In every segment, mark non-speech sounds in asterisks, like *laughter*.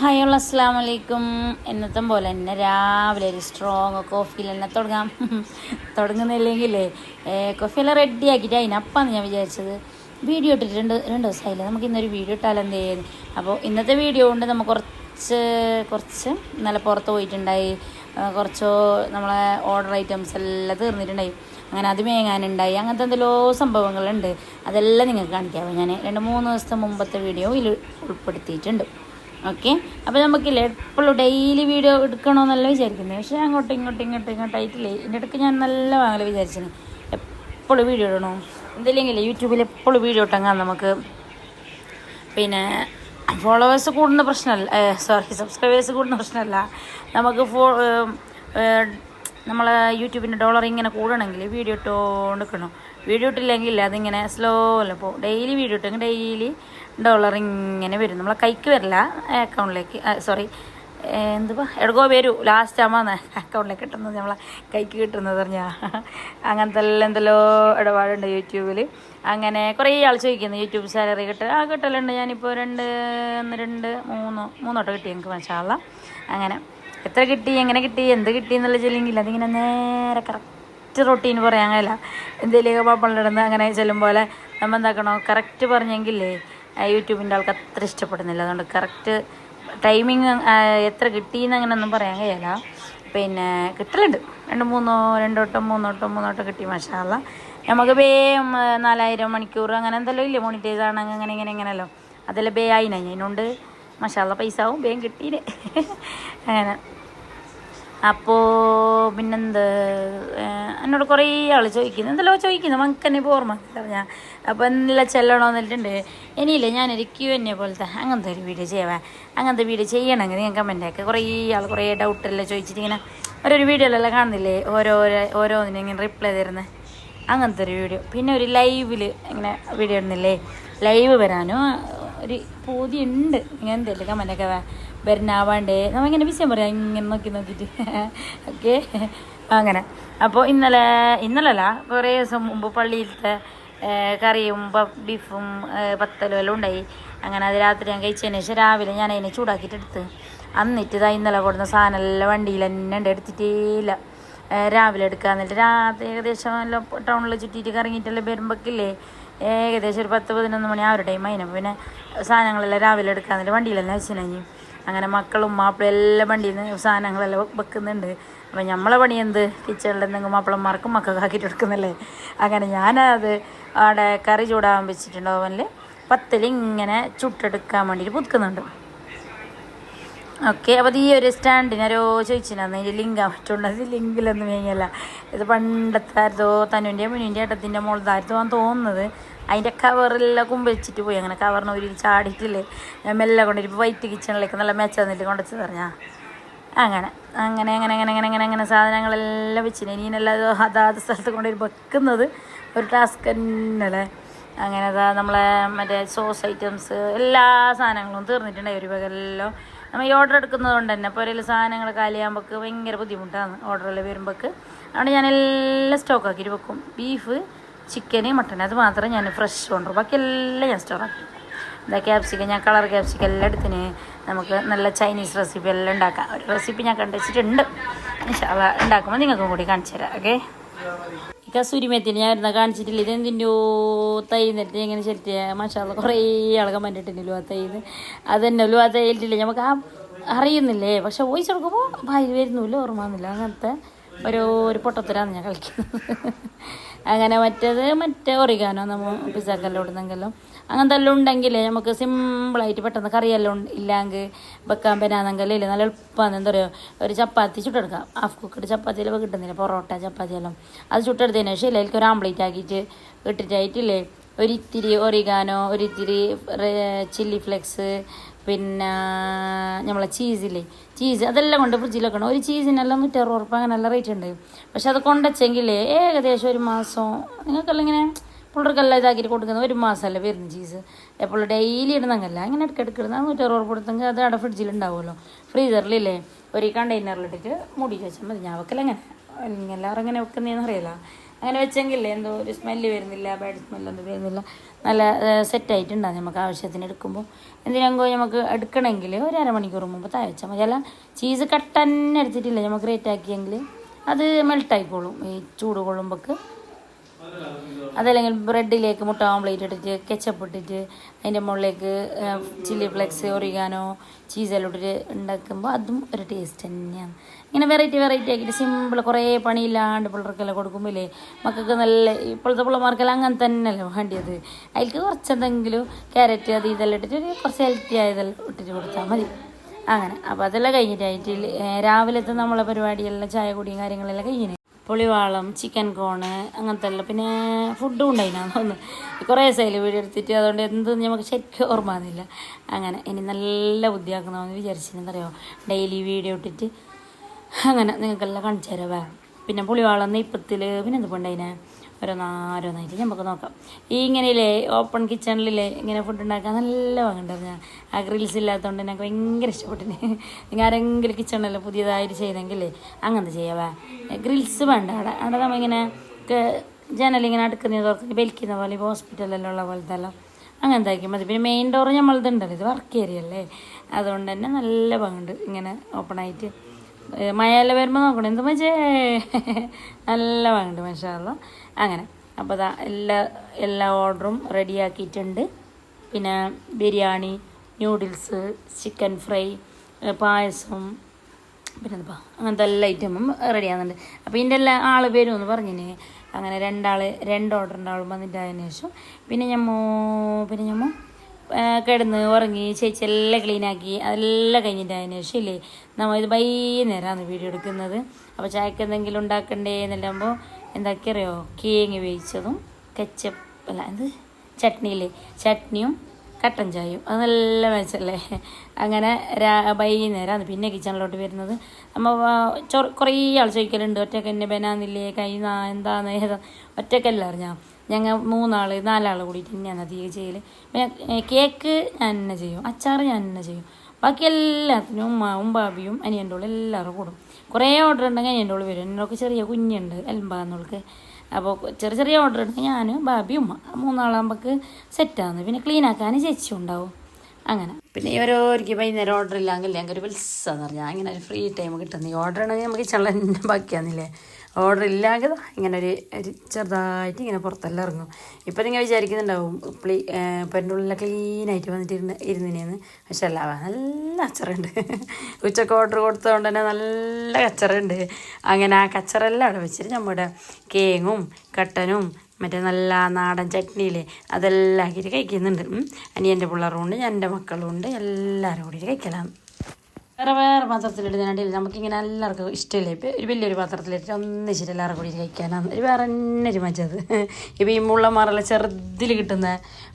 Hi ഉള്ള അസ്സാം വലൈക്കും എന്നത്തെ പോലെ തന്നെ രാവിലെ ഒരു സ്ട്രോങ് കോഫിയിൽ തന്നെ തുടങ്ങാം. *laughs* തുടങ്ങുന്നില്ലെങ്കിലേ കോഫിയെല്ലാം റെഡി ആക്കിയിട്ട് അതിനപ്പാന്ന് ഞാൻ വിചാരിച്ചത്. വീഡിയോ ഇട്ടിട്ട് രണ്ട് രണ്ട് ദിവസമായില്ല? നമുക്ക് ഇന്നൊരു വീഡിയോ ഇട്ടാൽ എന്ത് ചെയ്യുന്നു അപ്പോൾ ഇന്നത്തെ വീഡിയോ കൊണ്ട് നമുക്ക് കുറച്ച് കുറച്ച് നല്ല പുറത്ത് പോയിട്ടുണ്ടായി. കുറച്ചോ നമ്മളെ ഓർഡർ ഐറ്റംസ് എല്ലാം തീർന്നിട്ടുണ്ടായി. അങ്ങനെ അത് മേങ്ങാനുണ്ടായി. അങ്ങനത്തെ എന്തെല്ലോ സംഭവങ്ങളുണ്ട്. അതെല്ലാം നിങ്ങൾക്ക് കാണിക്കാമോ ഞാൻ രണ്ട് മൂന്ന് ദിവസത്തെ മുമ്പത്തെ വീഡിയോയിൽ ഉൾപ്പെടുത്തിയിട്ടുണ്ട്. ഓക്കെ? അപ്പോൾ നമുക്കില്ലേ എപ്പോഴും ഡെയിലി വീഡിയോ എടുക്കണമെന്നല്ല വിചാരിക്കുന്നത് പക്ഷേ അങ്ങോട്ടും ഇങ്ങോട്ടും ഇങ്ങോട്ടും ഇങ്ങോട്ടായിട്ടില്ലേ ഇതിന്റെ ഇടയ്ക്ക് ഞാൻ നല്ല വാങ്ങൽ വിചാരിച്ചത് എപ്പോഴും വീഡിയോ ഇടണോ? എന്തില്ലെങ്കിലേ യൂട്യൂബിൽ എപ്പോഴും വീഡിയോ ഇട്ടെങ്കിൽ നമുക്ക് പിന്നെ ഫോളോവേഴ്സ് കൂടുന്ന പ്രശ്നമല്ല സോറി സബ്സ്ക്രൈബേഴ്സ് കൂടുന്ന പ്രശ്നമല്ല നമുക്ക് ഫോ നമ്മളെ യൂട്യൂബിന്റെ ഡോളർ ഇങ്ങനെ കൂടണമെങ്കിൽ വീഡിയോ ഇട്ടുകൊണ്ട് നിൽക്കണം വീഡിയോ ഇട്ടില്ലെങ്കിൽ അതിങ്ങനെ സ്ലോ അല്ല പോകും ഡെയിലി വീഡിയോ ഇട്ടെങ്കിൽ ഡെയിലി ഡോളർ ഇങ്ങനെ വരും. നമ്മളെ കൈക്ക് വരില്ല അക്കൗണ്ടിലേക്ക് സോറി എന്തുവാ? എടുക്കോ വരൂ. ലാസ്റ്റ് ആകുമ്പോൾ അക്കൗണ്ടിലേക്ക് കിട്ടുന്നത് നമ്മളെ കൈക്ക് കിട്ടുന്നത് പറഞ്ഞാൽ അങ്ങനത്തെ എന്തെല്ലോ ഇടപാടുണ്ട് യൂട്യൂബിൽ അങ്ങനെ കുറേ ആൾ ചോദിക്കുന്നു യൂട്യൂബ് സാലറി കിട്ടുക ആ കിട്ടലുണ്ട്. ഞാനിപ്പോൾ രണ്ട് ഒന്ന് രണ്ട് മൂന്ന് മൂന്നോട്ട് കിട്ടി എനിക്ക് മനസ്സിലാവുള്ള അങ്ങനെ. എത്ര കിട്ടി എങ്ങനെ കിട്ടി എന്ത് കിട്ടി എന്നുള്ള ചെല്ലെങ്കിൽ അതിങ്ങനെ നേരെ കറക്റ്റ് റൊട്ടീൻ പറയാൻ കഴിയില്ല. എന്തെങ്കിലും പാപ്പളിടുന്ന അങ്ങനെ ചെല്ലും പോലെ നമ്മൾ എന്താക്കണോ കറക്റ്റ് പറഞ്ഞെങ്കിലേ യൂട്യൂബിന്റെ ആൾക്ക് അത്ര ഇഷ്ടപ്പെടുന്നില്ല. അതുകൊണ്ട് കറക്റ്റ് ടൈമിങ് എത്ര കിട്ടിയെന്ന് അങ്ങനെ ഒന്നും പറയാൻ കഴിയില്ല. പിന്നെ കിട്ടലുണ്ട്. രണ്ട് മൂന്നോ രണ്ടോട്ടം മൂന്നോട്ടം മൂന്നോട്ടം കിട്ടി മഷാല നമുക്ക് ബേ നാലായിരം മണിക്കൂർ അങ്ങനെ എന്തെല്ലാം ഇല്ലേ? മോണിറ്റൈസ് ആണെങ്കിൽ അങ്ങനെ ഇങ്ങനെ ഇങ്ങനെയല്ലോ അതെല്ലാം ബേ ആയിനായി അതിനോണ്ട് മഷാല പൈസ ആവും. ബേം കിട്ടീനെ. *laughs* അങ്ങനെ. അപ്പോൾ പിന്നെന്ത് എന്നോട് കുറേ ആൾ ചോദിക്കുന്നു. എന്തെല്ലോ ചോദിക്കുന്നു. മക്കന്നെ ഇപ്പോൾ ഓർമ്മ ഞാൻ അപ്പോൾ എന്തെല്ലാം ചെല്ലണോ എന്നിട്ടുണ്ട് ഇനിയില്ലേ ഞാനൊരു ക്യൂ എന്നെ പോലത്തെ അങ്ങനത്തെ ഒരു വീഡിയോ ചെയ്യാൻ അങ്ങനത്തെ വീഡിയോ ചെയ്യണമെങ്കിൽ ഞാൻ കമന്റ് ആക്കുക കുറേ ആൾ കുറേ ഡൗട്ടെല്ലാം ചോദിച്ചിട്ട് ഇങ്ങനെ ഓരോരു വീഡിയോയിലെല്ലാം കാണുന്നില്ലേ? ഓരോരോ ഓരോന്നിനും ഇങ്ങനെ റിപ്ലൈ തരുന്നത് അങ്ങനത്തെ ഒരു വീഡിയോ. പിന്നെ ഒരു ലൈവിൽ ഇങ്ങനെ വീഡിയോ ഇടുന്നില്ലേ? ലൈവ് വരാനും ഒരു പൂതിയുണ്ട്. ഇങ്ങനെ എന്തെങ്കിലും കമന്റൊക്കെ വരുന്നാവാണ്ടേ? നമ്മളിങ്ങനെ വിഷയം പറയാം ഇങ്ങനെ നോക്കി നോക്കിയിട്ട് ഓക്കെ? അങ്ങനെ. അപ്പോൾ ഇന്നലെ ഇന്നലല്ല കുറേ ദിവസം മുമ്പ് പള്ളിയിലത്തെ കറിയും ബീഫും പത്തലും എല്ലാം ഉണ്ടായി. അങ്ങനെ അത് രാത്രി ഞാൻ കഴിച്ചതിന് ശേഷം രാവിലെ ഞാൻ അതിനെ ചൂടാക്കിയിട്ട് എടുത്ത്. അന്നിട്ട് ഇതാ ഇന്നലെ കൊടുന്ന സാധനം എല്ലാം വണ്ടിയിൽ തന്നെ ഉണ്ട് എടുത്തിട്ടേ ഇല്ല. ഏഹ് രാവിലെ എടുക്കുക എന്നിട്ട് രാത്രി ഏകദേശം എല്ലാം ടൗണിൽ ചുറ്റിയിട്ട് കറങ്ങിയിട്ടെല്ലാം വരുമ്പോഴേക്കില്ലേ ഏകദേശം ഒരു പത്ത് പതിനൊന്ന് മണി ആ ഒരു ടൈം അതിനെ പിന്നെ സാധനങ്ങളെല്ലാം രാവിലെ എടുക്കുക എന്നിട്ട് വണ്ടിയിലെല്ലാം വെച്ചിനഞ്ഞി അങ്ങനെ മക്കളും മാപ്പിളും എല്ലാം വണ്ടിയിൽ നിന്ന് സാധനങ്ങളെല്ലാം വെക്കുന്നുണ്ട്. അപ്പം നമ്മളെ പണി എന്ത്? കിച്ചണിൽ എന്തെങ്കിലും മാപ്പിളന്മാർക്കും മക്കൾക്ക് ആക്കിയിട്ട് എടുക്കുന്നല്ലേ അങ്ങനെ ഞാനത് അവിടെ കറി ചൂടാൻ വെച്ചിട്ടുണ്ട് ഓവനിൽ പത്തിൽ ഇങ്ങനെ ചുട്ടെടുക്കാൻ വേണ്ടിയിട്ട് പുതുക്കുന്നുണ്ട്. ഓക്കെ അപ്പോൾ ഈ ഒരു സ്റ്റാൻഡിന് ആരോ ചോദിച്ചിരുന്നു ഇതിന്റെ ലിങ്ക് പറ്റുള്ളത് ലിങ്കിലൊന്നും വേങ്ങിയല്ല ഇത് പണ്ടത്തെ ആരതോ തനുവിന്റെ മുനിന്റെ ഏട്ടത്തിന്റെ ആണെന്ന് തോന്നുന്നത്. അതിന്റെ കവറെല്ലാം കുമ്പിച്ചിട്ട് പോയി. അങ്ങനെ കവറിന് ഒരു ചാടിയിട്ടില്ലേ? മെല്ലെ കൊണ്ടിരിപ്പോൾ വൈറ്റ് കിച്ചണിലേക്ക് നല്ല മെച്ച തന്നിട്ട് കൊണ്ടുവച്ച് പറഞ്ഞാൽ അങ്ങനെ. അങ്ങനെ അങ്ങനെ അങ്ങനെ അങ്ങനെ അങ്ങനെ അങ്ങനെ സാധനങ്ങളെല്ലാം വെച്ചിന്. ഇനിയെല്ലാം അതാത് സ്ഥലത്ത് കൊണ്ടുവരും വെക്കുന്നത് ഒരു ടാസ്ക് തന്നെയല്ലേ? അങ്ങനെ അതാ നമ്മളെ മറ്റേ സോസ് ഐറ്റംസ് എല്ലാ സാധനങ്ങളും തീർന്നിട്ടുണ്ടായി ഒരു പകലെല്ലാം നമ്മൾ ഈ ഓർഡർ എടുക്കുന്നത് കൊണ്ട് തന്നെ ഇപ്പോൾ ഒരു സാധനങ്ങൾ കാലിയാകുമ്പോൾക്ക് ഭയങ്കര ബുദ്ധിമുട്ടാണ്. ഓർഡറിൽ വരുമ്പോൾക്ക് അതുകൊണ്ട് ഞാൻ എല്ലാം സ്റ്റോക്ക് ആക്കിയിട്ട് വെക്കും. ബീഫ് ചിക്കന് മട്ടൻ അത് മാത്രമേ ഞാൻ ഫ്രഷ് കൊണ്ടുവരും. ബാക്കി എല്ലാം ഞാൻ സ്റ്റോറാക്കി എന്താ ക്യാപ്സിക്കം ഞാൻ കളർ ക്യാപ്സിക്കം എല്ലാം എടുത്തിന്. നമുക്ക് നല്ല ചൈനീസ് റെസിപ്പി എല്ലാം ഉണ്ടാക്കാം. ഒരു റെസിപ്പി ഞാൻ കണ്ടുവച്ചിട്ടുണ്ട്. ഇൻഷാല്ല ഉണ്ടാക്കുമ്പോൾ നിങ്ങൾക്കും കൂടി കാണിച്ചു തരാം ഓക്കെ ഈ കസൂരിമേത്തിന് ഞാൻ ഇരുന്ന കാണിച്ചിട്ടില്ല? ഇത് എന്തിന്റെയോ തൈ നിരത്തി എങ്ങനെ ശരിയാ മഷാല കുറേ ആൾ ഇട്ടിട്ടില്ലോ ആ തൈന്ന് അതന്നെ ആ തൈയിട്ടില്ല നമുക്ക് ആ അറിയുന്നില്ലേ? പക്ഷെ വോയിസ് കൊടുക്കുമ്പോൾ ഭാര്യ വരുന്നില്ല ഓർമ്മ വന്നില്ല. അങ്ങനത്തെ ഓരോ ഒരു പൊട്ടത്തരാന്ന് ഞാൻ കളിക്കുന്നത്. അങ്ങനെ മറ്റേത് മറ്റേ ഒറിഗാനോ നമ്മൾ പിസ്സാക്കെല്ലാം ഇടുന്നെങ്കിലും. അങ്ങനത്തെ എല്ലാം ഉണ്ടെങ്കിൽ നമുക്ക് സിമ്പിളായിട്ട് പെട്ടെന്ന് കറിയെല്ലാം ഇല്ലെങ്കിൽ വെക്കാൻ പറ്റാന്നെങ്കിൽ ഇല്ല? നല്ല എളുപ്പമാണ് എന്താ പറയുക ഒരു ചപ്പാത്തി ചുട്ടെടുക്കാം. ഹാഫ് കുക്കഡ് ചപ്പാത്തിയിലൊക്കെ കിട്ടുന്നില്ല? പൊറോട്ട ചപ്പാത്തിയെല്ലാം അത് ചുട്ടെടുത്തതിന് ശേഷം ഇല്ല? എനിക്ക് ഒരു ആംപ്ലേറ്റ് ആക്കിയിട്ട് ഇട്ടിട്ടായിട്ടില്ലേ? ഒരിത്തിരി ഒറിഗാനോ ഒരിത്തിരി ചില്ലി ഫ്ലെക്സ് പിന്നെ നമ്മളെ ചീസില്ലേ ചീസ് അതെല്ലാം കൊണ്ട് ഫ്രിഡ്ജിൽ വെക്കണം. ഒരു ചീസിനെല്ലാം നൂറ്ററുപത് ഉറപ്പ് അങ്ങനെ നല്ല റേറ്റ് ഉണ്ട്. പക്ഷെ അത് കൊണ്ടുവച്ചെങ്കിൽ ഏകദേശം ഒരു മാസം നിങ്ങൾക്കെല്ലാം ഇങ്ങനെ പിള്ളേർക്കെല്ലാം ഇതാക്കിയിട്ട് കൊടുക്കുന്നത് ഒരു മാസമല്ലേ വരുന്ന ചീസ് എപ്പോഴും ഡെയിലി ഇടുന്നങ്ങല്ല അങ്ങനെ ഇടയ്ക്കിടയ്ക്ക് ഇടുന്ന നൂറ്ററുപത് ഉറപ്പ് കൊടുത്തെങ്കിൽ അത് അവിടെ ഫ്രിഡ്ജിൽ ഉണ്ടാവുമല്ലോ. ഫ്രീസറിലില്ലേ ഒരു കണ്ടെയ്നറിലിട്ടിട്ട് മുടി വെച്ചാൽ മതി. ഞാൻ വെക്കലങ്ങനെ. എല്ലാവരും അങ്ങനെ വെക്കുന്നതെന്ന് അറിയില്ല. അങ്ങനെ വെച്ചെങ്കിലേ എന്തോ ഒരു സ്മെല്ല് വരുന്നില്ല ബാഡ് സ്മെല്ലൊന്നും വരുന്നില്ല. നല്ല സെറ്റായിട്ടുണ്ടാകും നമുക്ക് ആവശ്യത്തിന് എടുക്കുമ്പോൾ. എന്തിനാകുമ്പോൾ നമുക്ക് എടുക്കണമെങ്കിൽ ഒരു അരമണിക്കൂർ മുമ്പ് താഴെ വെച്ചാൽ മതി. അല്ല ചീസ് കട്ട് തന്നെ എടുത്തിട്ടില്ല. നമുക്ക് റേറ്റ് ആക്കിയെങ്കിൽ അത് മെൽട്ടായിക്കോളും ഈ ചൂട് കൊള്ളുമ്പോൾക്ക് അതല്ലെങ്കിൽ ബ്രെഡിലേക്ക് മുട്ട ഓംലേറ്റ് ഇട്ടിട്ട് കെച്ചപ്പ് ഇട്ടിട്ട് അതിന്റെ മുകളിലേക്ക് ചില്ലി ഫ്ലെക്സ് ഒറിഗാനോ ചീസെല്ലാം ഇട്ടിട്ട് ഉണ്ടാക്കുമ്പോൾ അതും ഒരു ടേസ്റ്റ് തന്നെയാണ്. ഇങ്ങനെ വെറൈറ്റി വെറൈറ്റി ആക്കിയിട്ട് സിമ്പിൾ കുറേ പണിയില്ലാണ്ട് പിള്ളേർക്കെല്ലാം കൊടുക്കുമ്പോഴേ മക്കൾക്ക് നല്ല ഇപ്പോഴത്തെ പിള്ളമാർക്കെല്ലാം അങ്ങനെ തന്നെയല്ലേ വേണ്ടിയത്. അതിലേക്ക് കുറച്ചെന്തെങ്കിലും ക്യാരറ്റ് അത് ഇതെല്ലാം ഇട്ടിട്ട് കുറച്ച് ഹെൽത്തി ആയതെല്ലാം ഇട്ടിട്ട് കൊടുത്താൽ മതി. അങ്ങനെ. അപ്പോൾ അതെല്ലാം കഴിഞ്ഞിട്ടായിട്ട് രാവിലത്തെ നമ്മളെ പരിപാടിയെല്ലാം ചായ കുടിയും കാര്യങ്ങളെല്ലാം കഴിഞ്ഞിന് പുളിവാളം ചിക്കൻ കോണ് അങ്ങനത്തെ എല്ലാം പിന്നെ ഫുഡും ഉണ്ടായിരുന്നു തോന്നുന്നു. കുറേ സൈൽ വീഡിയോ എടുത്തിട്ട് അതുകൊണ്ട് എന്ത് നമുക്ക് ശരിക്കും ഓർമ്മ അങ്ങനെ ഇനി നല്ല ബുദ്ധിയാക്കണമെന്ന് വിചാരിച്ചിരുന്നറിയോ ഡെയിലി വീഡിയോ ഇട്ടിട്ട് അങ്ങനെ നിങ്ങൾക്കെല്ലാം കാണിച്ചു തരാം പിന്നെ പുളിവാളം നെയ്പ്പത്തിൽ പിന്നെ എന്ത് ഓരോന്നാരോന്നായിട്ട് നമുക്ക് നോക്കാം. ഈ ഇങ്ങനെയില്ലേ ഓപ്പൺ കിച്ചണിലില്ലേ ഇങ്ങനെ ഫുഡ് ഉണ്ടാക്കാൻ നല്ല വാങ്ങണ്ടത് ഞാൻ. ആ ഗ്രിൽസ് ഇല്ലാത്തതുകൊണ്ട് എനിക്ക് ഭയങ്കര ഇഷ്ടപ്പെട്ടിന് നിങ്ങൾ ആരെങ്കിലും കിച്ചണിൽ പുതിയതായിട്ട് ചെയ്തെങ്കിലേ അങ്ങനത്തെ ചെയ്യാവാ ഗ്രിൽസ് വേണ്ട. അവിടെ അവിടെ നമ്മളിങ്ങനെ ജനലിങ്ങനെ അടുക്കുന്ന തുറക്കുന്ന വലിക്കുന്ന പോലെ ഇപ്പോൾ ഹോസ്പിറ്റലെല്ലാം ഉള്ള പോലത്തെ എല്ലാം അങ്ങനത്തെ ആക്കി മതി. പിന്നെ മെയിൻ ഡോർ നമ്മളതുണ്ടല്ലോ ഇത് വർക്ക് ഏരിയ അല്ലേ? അതുകൊണ്ട് തന്നെ നല്ല പങ്കുണ്ട് ഇങ്ങനെ ഓപ്പൺ ആയിട്ട്. മഴയെല്ലാം വരുമ്പോൾ നോക്കണം. എന്ത് മജേ? നല്ല വാങ്ങുന്നുണ്ട് മഷാല്ല അങ്ങനെ. അപ്പോൾ അതാ എല്ലാ എല്ലാ ഓർഡറും റെഡിയാക്കിയിട്ടുണ്ട്. പിന്നെ ബിരിയാണി ന്യൂഡിൽസ് ചിക്കൻ ഫ്രൈ പായസം പിന്നെ എന്താ അങ്ങനത്തെ എല്ലാ ഐറ്റമും റെഡി ആകുന്നുണ്ട് അപ്പോൾ ഇതിന്റെ എല്ലാ ആൾ പേരും ഒന്ന് പറഞ്ഞിന് അങ്ങനെ രണ്ടാൾ രണ്ട് ഓർഡർ ഉണ്ടാവും വന്നിട്ടായതിനു ശേഷം പിന്നെ ഞമ്മോ പിന്നെ ഞമ്മോ കിടന്ന് ഉറങ്ങി ചേച്ചി എല്ലാം ക്ലീനാക്കി അതെല്ലാം കഴിഞ്ഞിട്ടായതിനു ശേഷം ഇല്ലേ? നമ്മൾ ഇത് വൈകുന്നേരമാണ് വീഡിയോ എടുക്കുന്നത്. അപ്പോൾ ചായക്ക് എന്തെങ്കിലും ഉണ്ടാക്കണ്ടേ എന്നെല്ലാകുമ്പോൾ എന്താക്കിയറിയോ കേങ്ങ് വേവിച്ചതും കെച്ചപ്പ് അല്ല എന്ത്? ചട്നിയില്ലേ? ചട്നിയും കട്ടൻ ചായയും. അത് നല്ല മെച്ചല്ലേ അങ്ങനെ രാ വൈകുന്നേരമാണ് പിന്നെ കിച്ചണിലോട്ട് വരുന്നത്. നമ്മൾ ചൊ കുറേ ആൾ ചോദിക്കലുണ്ട് ഒറ്റയ്ക്ക് എന്നെ ബനാന്നില്ലേ കൈ നാ എന്താന്ന്? ഏതാ? ഒറ്റക്കല്ല അറിഞ്ഞാൽ ഞങ്ങൾ മൂന്നാൾ നാലാൾ കൂടിയിട്ട് തന്നെയാണ് അധികം ചെയ്യൽ പിന്നെ കേക്ക് ഞാൻ തന്നെ ചെയ്യും. അച്ചാർ ഞാൻ തന്നെ ചെയ്യും. ബാക്കി എല്ലാത്തിനും ഉമ്മാവും ബാബിയും അനിയന്റെ ഉള്ളിൽ എല്ലാവരും കൂടും. കുറേ ഓർഡർ ഉണ്ടെങ്കിൽ എന്റെ ഉള്ളിൽ വരും. എന്നൊക്കെ ചെറിയ കുഞ്ഞുണ്ട് എൽമ്പാന്നോൾക്ക് അപ്പോൾ ചെറിയ ചെറിയ ഓർഡർ ഉണ്ടെങ്കിൽ ഞാൻ ബാബി ഉമ്മ. മൂന്നാളാകുമ്പോൾക്ക് സെറ്റാണ് പിന്നെ ക്ലീൻ ആക്കാൻ ചേച്ചി ഉണ്ടാവും. അങ്ങനെ. പിന്നെ ഓരോരിക്കും വൈകുന്നേരം ഓർഡർ ഇല്ലെങ്കിൽ ഞങ്ങൾക്ക് ഒരു വിൽസാന്ന് പറഞ്ഞാൽ അങ്ങനെ ഒരു ഫ്രീ ടൈം കിട്ടുന്നത് ഈ ഓർഡർ ആണെങ്കിൽ നമുക്ക് ചെള്ള തന്നെ ബാക്കിയാന്നില്ലേ? ഓർഡർ ഇല്ലാതെ ഇങ്ങനെ ഒരു ചെറുതായിട്ട് ഇങ്ങനെ പുറത്തെല്ലാം ഇറങ്ങും. ഇപ്പം നിങ്ങൾ വിചാരിക്കുന്നുണ്ടാവും പ്ലീ പെണ്ണുള്ളിലെ ക്ലീനായിട്ട് വന്നിട്ട് ഇരുന്ന് ഇരുന്നിനെയെന്ന് പക്ഷെ അല്ല നല്ല കച്ചറുണ്ട് *laughs* ഉച്ചയ്ക്ക് ഓർഡർ കൊടുത്തതുകൊണ്ട് തന്നെ നല്ല കച്ചറുണ്ട് അങ്ങനെ ആ കച്ചറെല്ലാം അവിടെ വെച്ചിട്ട് നമ്മുടെ കേങ്ങും കട്ടനും മറ്റേ നല്ല നാടൻ ചട്നിയില്ലേ അതെല്ലാം ആക്കിയിട്ട് കഴിക്കുന്നുണ്ട്. അനിയന്റെ പിള്ളേരും ഉണ്ട് ഞാൻ എന്റെ മക്കളും ഉണ്ട് എല്ലാവരും കൂടിയിട്ട് കഴിക്കലാണ് വേറെ വേറെ പാത്രത്തിലിടുന്നതിനാണ്ടില്ല നമുക്കിങ്ങനെ എല്ലാവർക്കും ഇഷ്ടമില്ല? ഇപ്പം ഒരു വലിയൊരു പാത്രത്തിലിട്ട് ഒന്നിച്ചിട്ട് എല്ലാവരും കൂടി കഴിക്കാനാണ് ഒരു വേറെ തന്നെ ഒരു മജത്. *laughs* ഇപ്പം ഈ മുള്ളമാറെല്ലാം ചെറുതിൽ കിട്ടുന്ന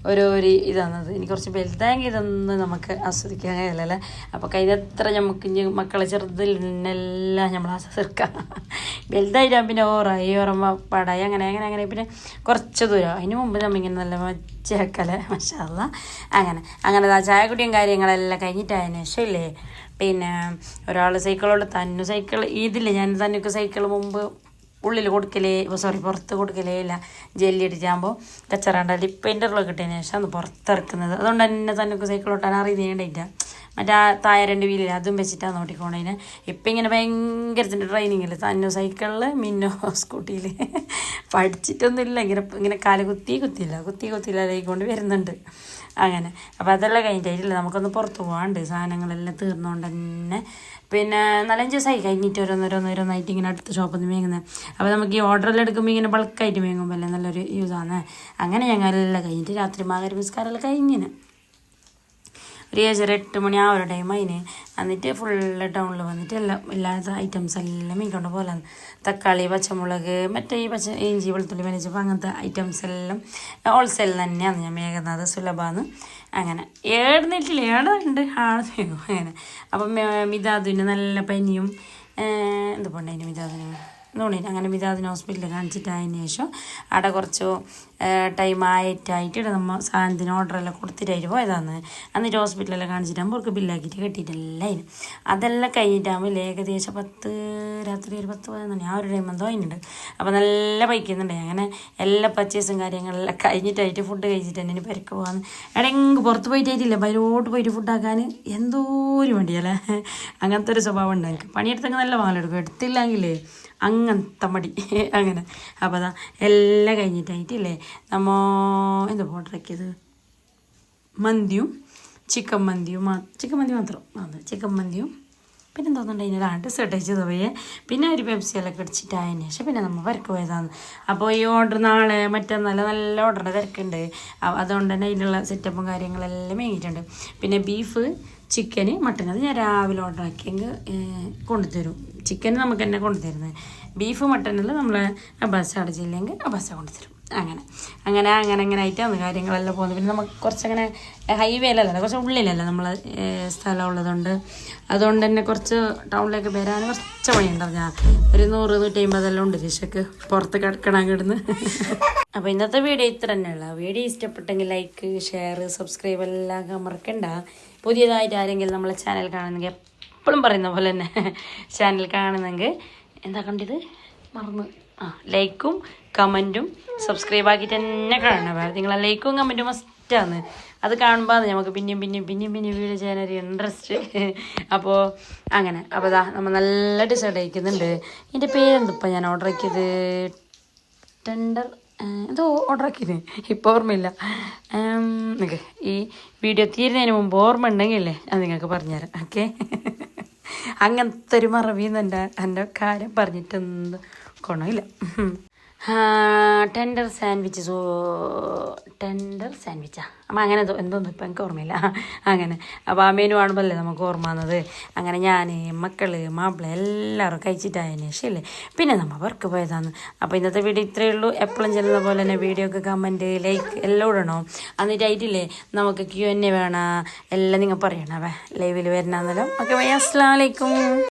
ഒരു ഒരു ഇതാണത് ഇനി കുറച്ച് വലുതായെങ്കിൽ ഇതൊന്നും നമുക്ക് ആസ്വദിക്കാൻ കഴിയില്ലല്ലേ അപ്പോൾ കൈതത്ര നമുക്ക് ഇനി മക്കളെ ചെറുതിൽ എല്ലാം നമ്മൾ ആസ്വദിക്കാം. *laughs* വലുതായിട്ടാകുമ്പോൾ പിന്നെ ഓറായി ഓറമ്മ പടായി അങ്ങനെ അങ്ങനെ അങ്ങനെ. പിന്നെ കുറച്ച് ദൂരം അതിന് മുമ്പ് നമ്മിങ്ങനെ നല്ല മച്ചേക്കലെ മഷാല്ല അങ്ങനെ. അങ്ങനെ ചായ കുടിയും കാര്യങ്ങളെല്ലാം കഴിഞ്ഞിട്ടായതിനു ശേഷം ഇല്ലേ? പിന്നെ ഒരാൾ സൈക്കിളോട് തന്നെ സൈക്കിൾ ഇതില്ല ഞാൻ തന്നൊക്കെ സൈക്കിൾ മുമ്പ് ഉള്ളിൽ കൊടുക്കലേ സോറി പുറത്ത് കൊടുക്കലേ ഇല്ല. ജെല്ലി അടിച്ചാകുമ്പോൾ കച്ചറാണ്ടല്ല ഇപ്പം ഉള്ളിൽ കിട്ടിയതിന് ശേഷം അത് പുറത്തിറക്കുന്നത്. അതുകൊണ്ട് തന്നെ തന്നൊക്കെ സൈക്കിൾ ഓട്ടാൻ അറിയുന്നേണ്ടില്ല മറ്റേ ആ താഴെ രണ്ട് വീലിൽ അതും വെച്ചിട്ടാണ് നോട്ടിക്കോണേന്. ഇപ്പം ഇങ്ങനെ ഭയങ്കരത്തിന്റെ ട്രെയിനിങ്ങിൽ തന്നു സൈക്കിളിൽ മിന്നോ സ്കൂട്ടിയിൽ പഠിച്ചിട്ടൊന്നുമില്ല. ഇങ്ങനെ ഇങ്ങനെ കാൽ കുത്തി കുത്തിയില്ല. കുത്തി കുത്തിയില്ലാതെ കൊണ്ട് വരുന്നുണ്ട്. അങ്ങനെ. അപ്പോൾ അതെല്ലാം കഴിഞ്ഞിട്ടായിട്ടില്ല നമുക്കൊന്ന് പുറത്ത് പോകാണ്ട് സാധനങ്ങളെല്ലാം തീർന്നുകൊണ്ട് തന്നെ. പിന്നെ നാലഞ്ച് ദിവസമായി കഴിഞ്ഞിട്ട് ഓരോന്നോരോന്നോരോന്നായിട്ട് ഇങ്ങനെ അടുത്ത ഷോപ്പിൽ നിന്ന് മേങ്ങുന്നത് അപ്പോൾ നമുക്ക് ഈ ഓർഡറെല്ലാം എടുക്കുമ്പോൾ ഇങ്ങനെ ബൾക്കായിട്ട് മേങ്ങുമ്പോൾ അല്ലേ നല്ലൊരു യൂസാണ് അങ്ങനെ ഞങ്ങളെല്ലാം കഴിഞ്ഞിട്ട് രാത്രി മാകര പുരസ്കാരമെല്ലാം കഴിഞ്ഞിന്. ഒരു ഏഴര എട്ട് മണി ആ ഒരു ടൈം അതിന് എന്നിട്ട് ഫുള്ള് ടൗണിൽ വന്നിട്ട് എല്ലാം എല്ലാ ഐറ്റംസ് എല്ലാം മേക്കൊണ്ട് പോലെ. തക്കാളി പച്ചമുളക് മറ്റേ ഈ പച്ച ഇഞ്ചി വെളുത്തുള്ളി മരിച്ചപ്പോൾ അങ്ങനത്തെ ഐറ്റംസ് എല്ലാം ഹോൾസെയിൽ തന്നെയാണ് ഞാൻ മേഘനാഥ് സുലഭാന്ന്. അങ്ങനെ. ഏടുന്നിട്ടില്ല ഏടുണ്ട് മേകും അങ്ങനെ. അപ്പം മിതാദുവിന് നല്ല പനിയും എന്താ പോണ്ടതിന് മിതാദിന്? തോന്നിയിട്ട് അങ്ങനെ മിതാദിന് ഹോസ്പിറ്റലിൽ കാണിച്ചിട്ട് അതിന് ശേഷം അവിടെ കുറച്ച് ടൈം ആയിട്ടായിട്ട് നമ്മൾ സാധനത്തിന് ഓർഡറെല്ലാം കൊടുത്തിട്ടായിട്ട് പോയതാണ് എന്നിട്ട് ഹോസ്പിറ്റലിലെല്ലാം കാണിച്ചിട്ടാകുമ്പോൾ അവർക്ക് ബില്ലാക്കിയിട്ട് കെട്ടിയിട്ടില്ല അതിന് അതെല്ലാം കഴിഞ്ഞിട്ടാകുമ്പോൾ ഏകദേശം പത്ത് രാത്രി ഒരു പത്ത് പതിനൊന്ന് ആ ഒരു ടൈം എന്തോ അതിനുണ്ട് അപ്പോൾ നല്ല പൈക്കുന്നുണ്ട്. അങ്ങനെ എല്ലാ പർച്ചേസും കാര്യങ്ങളെല്ലാം കഴിഞ്ഞിട്ടായിട്ട് ഫുഡ് കഴിച്ചിട്ട് തന്നെ ഇനി പെരക്ക് പോകാന്ന് എവിടെയെങ്കിലും പുറത്ത് പോയിട്ടായിട്ടില്ല. ബൈലോട്ട് പോയിട്ട് ഫുഡാക്കാൻ എന്തോ ഒരു വണ്ടിയല്ലേ അങ്ങനത്തെ ഒരു സ്വഭാവം ഉണ്ട്. എനിക്ക് പണിയെടുത്തെങ്കിൽ നല്ല വാങ്ങലെടുക്കും എടുത്തില്ലെങ്കിൽ അങ്ങനത്തെ മടി *laughs* അങ്ങനെ. അപ്പോൾ അതാ എല്ലാം കഴിഞ്ഞിട്ടായിട്ടില്ലേ? നമ്മൾ എന്താ ഓർഡർ ആക്കിയത് മന്തിയും ചിക്കൻ മന്തിയും ചിക്കൻ മന്തി മാത്രം. അതെ ചിക്കൻ മന്തിയും. പിന്നെ തോന്നുന്നുണ്ട് അതിന് രണ്ട് അയച്ചത് പോയേ പിന്നെ ഒരു പെപ്സിയെല്ലാം കടിച്ചിട്ട് അതിന് ശേഷം പിന്നെ നമ്മൾ വരക്ക് പോയതാണ്. അപ്പോൾ ഈ ഓർഡർ നാളെ മറ്റന്നാൾ നല്ല ഓർഡറിന്റെ തിരക്കുണ്ട്. അതുകൊണ്ട് തന്നെ അതിനുള്ള സെറ്റപ്പും കാര്യങ്ങളെല്ലാം മേങ്ങിയിട്ടുണ്ട്. പിന്നെ ബീഫ് ചിക്കന് മട്ടൻ അത് ഞാൻ രാവിലെ ഓർഡർ ആക്കിയെങ്കിൽ കൊണ്ടുതരും. ചിക്കൻ നമുക്ക് തന്നെ കൊണ്ടുതരുന്നത് ബീഫ് മട്ടനെല്ലാം നമ്മൾ അബാസ അടച്ചില്ലെങ്കിൽ അബാസ കൊണ്ടുതരും. അങ്ങനെ. അങ്ങനെ അങ്ങനെ അങ്ങനെ ആയിട്ടാണ് കാര്യങ്ങളെല്ലാം പോകുന്നത്. പിന്നെ നമുക്ക് കുറച്ചങ്ങനെ ഹൈവേയിലല്ല കുറച്ച് ഉള്ളിലല്ല നമ്മൾ സ്ഥലം ഉള്ളതുകൊണ്ട് അതുകൊണ്ട് തന്നെ കുറച്ച് ടൗണിലേക്ക് വരാൻ കുറച്ച് പണിയുണ്ടാവും ഞാൻ ഒരു നൂറ് നൂറ്റി അമ്പതെല്ലാം ഉണ്ട് രക്ഷക്ക് പുറത്ത് കിടക്കണം കിടന്ന്. അപ്പോൾ ഇന്നത്തെ വീഡിയോ ഇത്ര തന്നെയുള്ള. വീഡിയോ ഇഷ്ടപ്പെട്ടെങ്കിൽ ലൈക്ക് ഷെയർ സബ്സ്ക്രൈബ് എല്ലാം മറക്കണ്ട. പുതിയതായിട്ട് ആരെങ്കിലും നമ്മളെ ചാനൽ കാണുന്നെങ്കിൽ എപ്പോഴും പറയുന്ന പോലെ തന്നെ ചാനൽ കാണുന്നെങ്കിൽ എന്താ കണ്ടത്? മറന്ന്. ആ ലൈക്കും കമന്റും സബ്സ്ക്രൈബ് ആക്കിയിട്ട് തന്നെ കാണണം. നിങ്ങളെ ലൈക്കും കമന്റും മസ്റ്റാണ് അത് കാണുമ്പോൾ അത് നമുക്ക് പിന്നെയും പിന്നെയും പിന്നെയും പിന്നെയും വീഡിയോ ചെയ്യാൻ ഒരു ഇൻട്രസ്റ്റ് അപ്പോൾ അങ്ങനെ. അപ്പോൾ ഇതാ നമ്മൾ നല്ല ഡിസൈഡ് അയക്കുന്നുണ്ട് ഇതിന്റെ പേരെന്തിപ്പോൾ ഞാൻ ഓർഡർ ആക്കിയത്? ടെൻഡർ എന്തോ ഓർഡർ ആക്കിയില്ലേ? ഇപ്പോൾ ഓർമ്മയില്ല. ഈ വീഡിയോ തീരുന്നതിന് മുമ്പ് ഓർമ്മ ഉണ്ടെങ്കിലേ അത് നിങ്ങൾക്ക് പറഞ്ഞുതരാം. ഓക്കെ? അങ്ങനത്തെ ഒരു മറവിന്ന് എന്റെ എന്റെ കാര്യം പറഞ്ഞിട്ടൊന്നും ഗുണമില്ല. ടെൻഡർ സാൻഡ്വിച്ച് സോ ടെൻഡർ സാൻഡ്വിച്ചാ അപ്പം അങ്ങനെ എന്തോ എന്തോന്ന് ഇപ്പം എനിക്ക് ഓർമ്മയില്ല. അങ്ങനെ. അപ്പോൾ ആ മെനു കാണുമ്പോൾ അല്ലേ നമുക്ക് ഓർമ്മ വന്നത്? അങ്ങനെ ഞാൻ മക്കൾ മാപ്പിള എല്ലാവരും കഴിച്ചിട്ടായതിനു ശേഷമല്ലേ പിന്നെ നമ്മൾ വർക്ക് പോയതാണ്. അപ്പോൾ ഇന്നത്തെ വീഡിയോ ഇത്രയേ ഉള്ളൂ. എപ്പോഴും ചെല്ലുന്ന പോലെ തന്നെ വീഡിയോക്ക് കമന്റ് ലൈക്ക് എല്ലാം ഇടണം? എന്നിട്ടായിട്ടില്ലേ നമുക്ക് ക്യു എൻ എ വേണം. എല്ലാം നിങ്ങൾ പറയണവേ ലൈവിൽ വരണമെന്നല്ലോ ഓക്കെ അസ്സാം വലൈക്കും